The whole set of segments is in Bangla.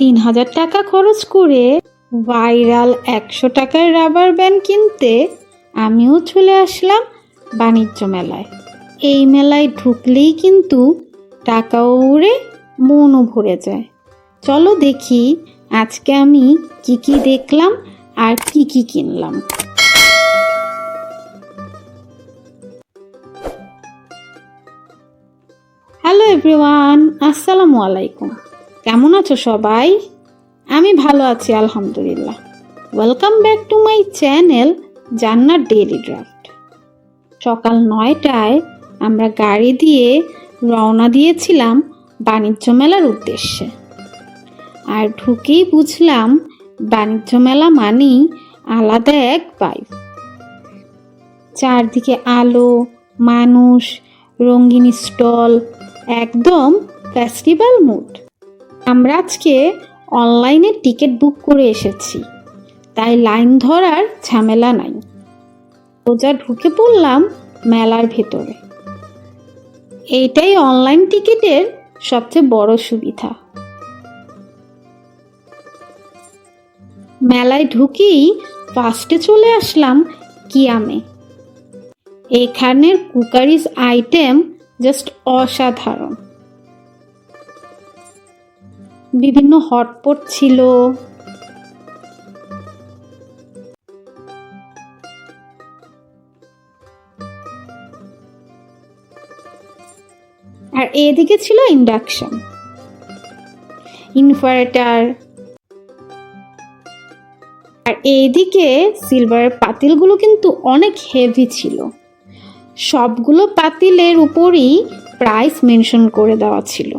তিন হাজার টাকা খরচ করে ভাইরাল একশো টাকার রাবার ব্যান্ড কিনতে আমিও চলে আসলাম বাণিজ্য মেলায়। এই মেলায় ঢুকলেই কিন্তু টাকাও উড়ে, মনও ভরে যায়। চলো দেখি আজকে আমি কি কি দেখলাম আর কি কি কিনলাম। হ্যালো এভরিওয়ান, আসসালামু আলাইকুম। কেমন আছো সবাই? আমি ভালো আছি, আলহামদুলিল্লাহ। Welcome back to my channel জান্নার daily draft সকাল নয়টায় আমরা গাড়ি দিয়ে রওনা দিয়েছিলাম বাণিজ্য মেলার উদ্দেশ্যে। আর ঢুকেই বুঝলাম বাণিজ্য মেলা মানেই আলাদা এক বাইফ চারদিকে আলো, মানুষ, রঙিন স্টল, একদম ফেস্টিভ্যাল মুড আমরা আজকে অনলাইনে টিকিট বুক করে এসেছি, তাই লাইন ধরার ঝামেলা নাই। সোজা ঢুকে পড়লাম মেলার ভেতরে। এইটাই অনলাইন টিকিটের সবচেয়ে বড় সুবিধা। মেলায় ঢুকেই ফার্স্টে চলে আসলাম কিয়ামে। এখানের কুকারিজ আইটেম জাস্ট অসাধারণ। বিভিন্ন হটপট ছিল। আর এদিকে ছিল ইন্ডাকশন। ইনভার্টার। আর এইদিকে সিলভারের পাতিলগুলো কিন্তু অনেক হেভি ছিল। সবগুলো পাতিলের উপরই প্রাইস মেনশন করে দেওয়া ছিল।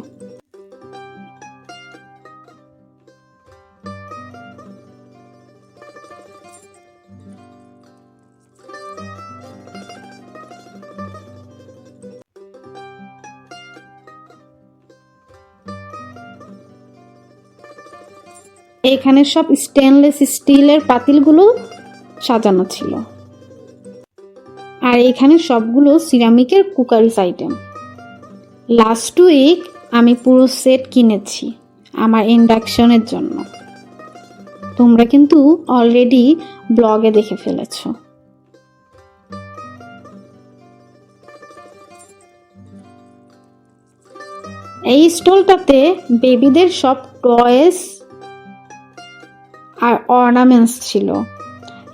এখানে সব স্টেনলেস স্টিলের পাতিলগুলো সাজানো ছিল। আর এখানে সবগুলো সিরামিকের কুকারিস আইটেম লাস্ট উইক আমি পুরো সেট কিনেছি আমার ইন্ডাকশনের জন্য। তোমরা কিন্তু অলরেডি ব্লগে দেখে ফেলেছো। এই স্টলটাতে বেবিদের সব টয়েস আর অর্নামেন্টস ছিল।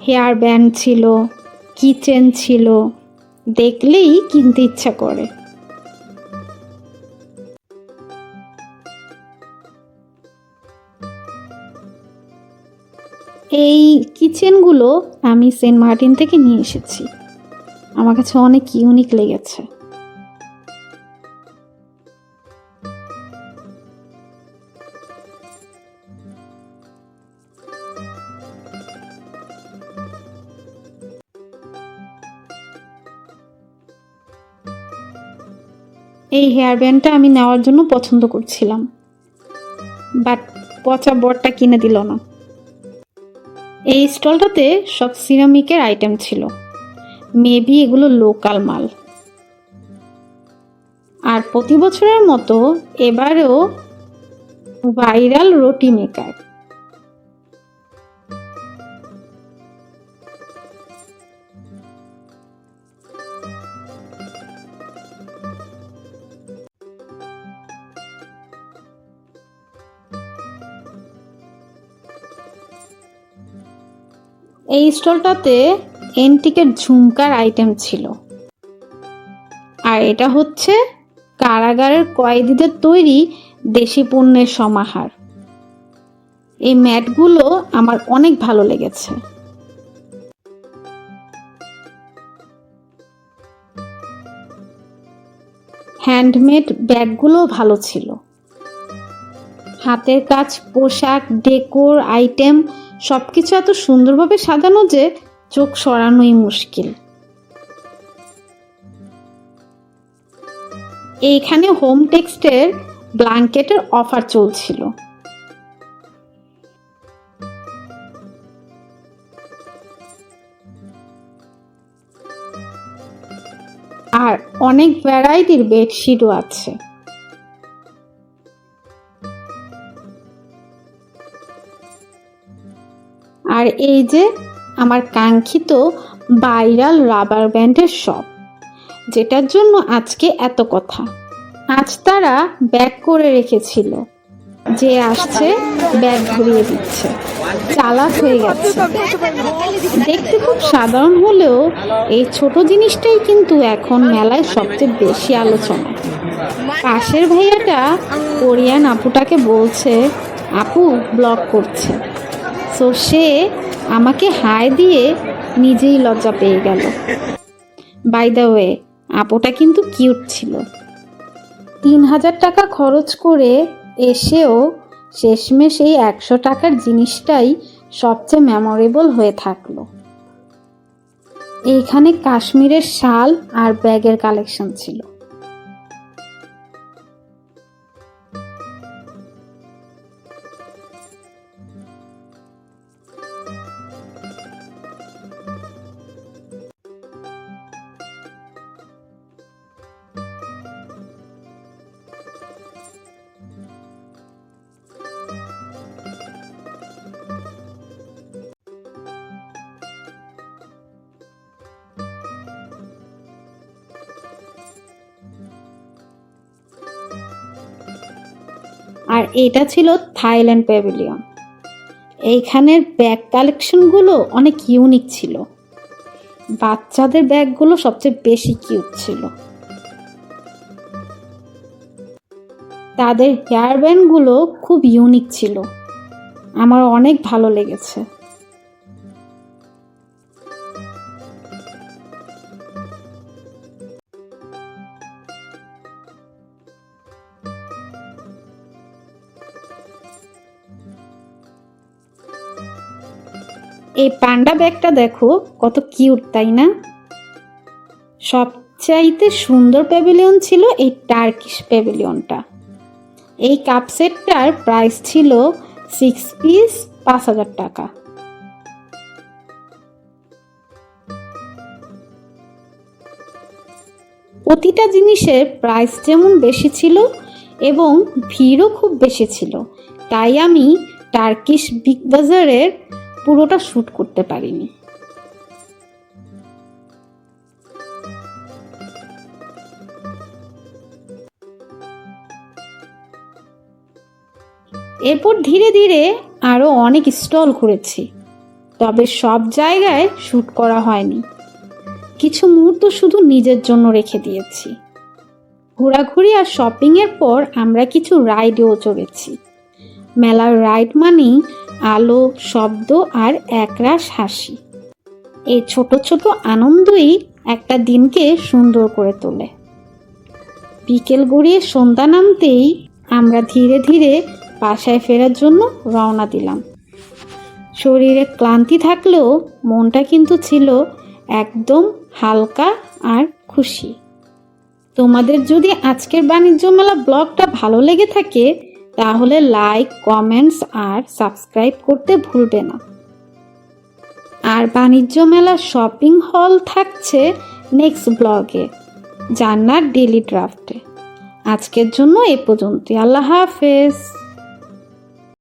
হেয়ার ব্যান্ড ছিল কিচেন ছিল। দেখলেই কিনতে ইচ্ছা করে। এই কিচেনগুলো আমি সেন্ট মার্টিন থেকে নিয়ে এসেছি। আমার কাছে অনেক ইউনিক লেগেছে। এই হেয়ার ব্যান্ডটা আমি নেওয়ার জন্য পছন্দ করছিলাম। বাট পচা বরটা কিনে দিল না। এই স্টলটাতে সব সিরামিকের আইটেম ছিল। মেবি এগুলো লোকাল মাল। আর প্রতি বছরের মতো এবারেও ভাইরাল রুটি মেকার এই স্টলটাতে এন্টিকের ঝুমকার আইটেম ছিল। আর এটা হচ্ছে কারাগারের কয়েদিদের তৈরি দেশি পণ্যের সমাহার। এই ম্যাটগুলো আমার অনেক ভালো লেগেছে। হ্যান্ডমেড ব্যাগগুলো ভালো ছিল। হাতের কাজ, পোশাক, ডেকোর আইটেম সব কিছু এত সুন্দরভাবে সাজানো যে চোখ সরানোই মুশকিল। এইখানে হোম টেক্সটের ব্ল্যাঙ্কেটের অফার চলছিল। আর অনেক ভ্যারাইটির বেডশিটও আছে। আর এই যে আমার কাঙ্ক্ষিত ভাইরাল রাবার ব্যান্ডের শপ, যেটার জন্য আজকে এত কথা। আজ তারা ব্যাগ করে রেখেছিল, যে আসছে, ব্যাগ ঘুরিয়ে দিচ্ছে। চালাক হয়ে গেছে। দেখতে খুব সাধারণ হলেও এই ছোট জিনিসটাই কিন্তু এখন মেলায় সবচেয়ে বেশি আলোচনা। পাশের ভাইয়াটা কোরিয়ান আপুটাকে বলছে, আপু ব্লগ করছে। সো সে আমাকে হাই দিয়ে নিজেই লজ্জা পেয়ে গেল। বাই দ্য ওয়ে আপুটা কিন্তু কিউট ছিল। তিন হাজার টাকা খরচ করে এসেও শেষমেশ এই একশো টাকার জিনিসটাই সবচেয়ে মেমোরেবল হয়ে থাকল। এইখানে কাশ্মীরের শাল আর ব্যাগের কালেকশন ছিল। এটা ছিল থাইল্যান্ড প্যাভিলিয়ন। এইখানের ব্যাগ কালেকশনগুলো অনেক ইউনিক ছিল। বাচ্চাদের ব্যাগগুলো সবচেয়ে বেশি কিউট ছিল। তাদের হেয়ার ব্যান্ডগুলো খুব ইউনিক ছিল। আমার অনেক ভালো লেগেছে। এই পান্ডা ব্যাগটা দেখো, কত কিউট, তাই না? সবচাইতে সুন্দর প্যাভিলিয়ন ছিল এই টার্কিশ প্যাভিলিয়নটা। এই কাপ সেটটার প্রাইস ছিল সিক্স পিস, পাঁচ হাজার টাকা। প্রতিটা জিনিসের প্রাইস যেমন বেশি ছিল এবং ভিড়ও খুব বেশি ছিল, তাই আমি টার্কিশ বিগ বাজারের পুরোটা শ্যুট করতে পারিনি। এরপর ধীরে ধীরে আরও অনেক স্টল ঘুরেছি তবে সব জায়গায় শ্যুট করা হয়নি। কিছু মুহূর্ত শুধু নিজের জন্য রেখে দিয়েছি। ঘোরাঘুরি আর শপিংয়ের পর আমরা কিছু রাইডেও চড়েছি। মেলার রাইড মানেই আলো, শব্দ আর একরাশ হাসি। এই ছোট ছোট আনন্দই একটা দিনকে সুন্দর করে তোলে। বিকেল গড়িয়ে সন্ধ্যা নামতেই আমরা ধীরে ধীরে বাসায় ফেরার জন্য রওনা দিলাম। শরীরে ক্লান্তি থাকলেও মনটা কিন্তু ছিল একদম হালকা আর খুশি। তোমাদের যদি আজকের বাণিজ্য মেলা ব্লগটা ভালো লেগে থাকে তাহলে লাইক, কমেন্টস আর সাবস্ক্রাইব করতে ভুলবে না। আর বাণিজ্য মেলা শপিং হল থাকছে নেক্সট ব্লগে, জান্নার ডেলি ড্রাফটে। আজকের জন্য এ পর্যন্ত আল্লাহ হাফেজ।